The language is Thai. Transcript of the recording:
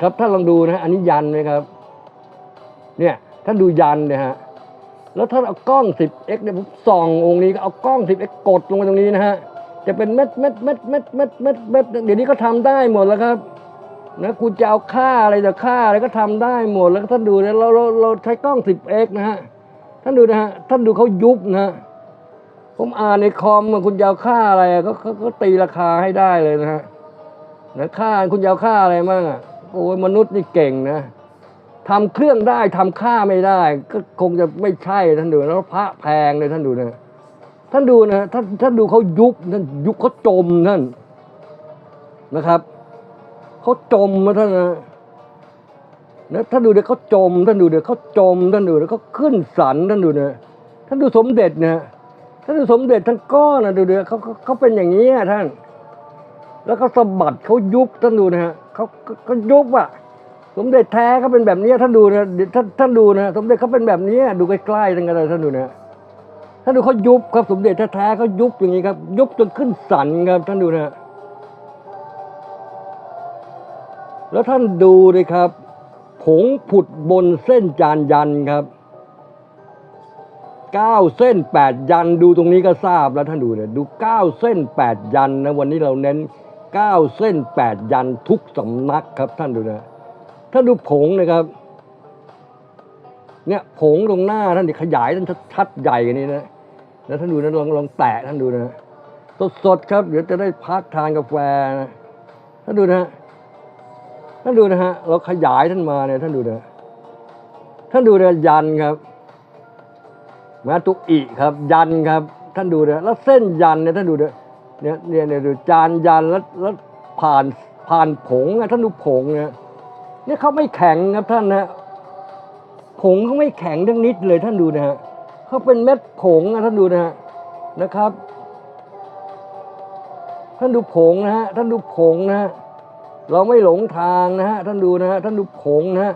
ครับท่านลองดูนะฮะอันนี้ยันไหมครับ เนี่ยท่านดูยันเนี่ยฮะแล้วท่านเอากล้อง 10x เนี่ยผมส่ององค์นี้ก็เอากล้อง 10x กดลงไปตรงนี้นะฮะจะเป็นเม็ดเม็ดเม็ดเม็ดเม็ดเม็ดเม็ดเดี๋ยวนี้ก็ทำได้หมดแล้วครับนะคุณจะเอาค่าอะไรจะค่าอะไรก็ทำได้หมดแล้วท่านดูนะเราเราเราใช้กล้อง 10x นะฮะท่านดูนะฮะท่านดูเขายุบนะฮะผมอ่านในคอมอะคุณจะเอาค่าอะไรก็ก็ตีราคาให้ได้เลยนะฮะนะค่าคุณจะเอาค่าอะไรมั่งอะ โอ้ยมนุษย์นี่เก่งนะทำเครื่องได้ทำค่าไม่ได้ ก็คงจะไม่ใช่ท่านดูแล้วพระแพงเลยท่านดูนะท่านดูนะท่านท่านดูเขายุบท่านยุบเขาจมท่านนะครับเขาจมนะท่านนะนะท่านดูเดี๋ยวเขาจม ท่านดูเดี๋ยวเขาจม ท่านดูเดี๋ยวเขาขึ้นสันท่านดูนะท่านดูสมเด็จนะท่านดูสมเด็จท่านก้อนนะดูเดี๋ยวเขาเขาเป็นอย่างนี้อะท่าน แล้วเขาสะบัดเขายุบท่านดูนะฮะเขาเขายุบอะสมเด็จแท้เขาเป็นแบบนี้ท่านดูนะเดี๋ยวท่านท่านดูนะสมเด็จเขาเป็นแบบนี้ดูใกล้ๆท่านกันเลยท่านดูนะท่านดูเขายุบครับสมเด็จแท้ๆเขายุบอย่างนี้ครับ ยุบจนขึ้นสันครับท่านดูนะแล้วท่านดูเลยครับผงผุดบนเส้นจานยันครับเก้าเส้นแปดยันดูตรงนี้ก็ทราบแล้วท่านดูเนี่ยดูเก้าเส้นแปดยันนะวันนี้เราเน้น เก้าเส้นแปดยันทุกสำนักครับท่านดูนะท่านดูผงนะครับ เนี่ยผงตรงหน้าท่านดิขยายท่านชัดๆใหญ่นนี้นะแล้วท่านดูนะลองลองแตะท่านดูนะสดๆครับ เดี๋ยวจะได้พักทานกาแฟนะท่านดูนะฮะท่านดูนะฮะเราขยายท่านมาเนี่ยท่านดูนะท่านดูนะยันครับมาตุอิครับ ยันครับ ท่านดูนะแล้วเส้นยันเนี่ยท่านดูนะ เนี่ยเนี่ยเนี่ยดูจานยันแล้วแล้วผ่านผ่านผงนะท่านดูผงเนะเนี่ยเขาไม่แข็งครับท่านนะผงเขาไม่แข็งทั้งนิดเลยท่านดูนะฮะเขาเป็นเม็ดผงนะท่านดูนะฮะนะครับ ท่านดูผงนะฮะท่านดูผงนะฮะเราไม่หลงทางนะฮะท่านดูนะฮะท่านดูผงนะฮะ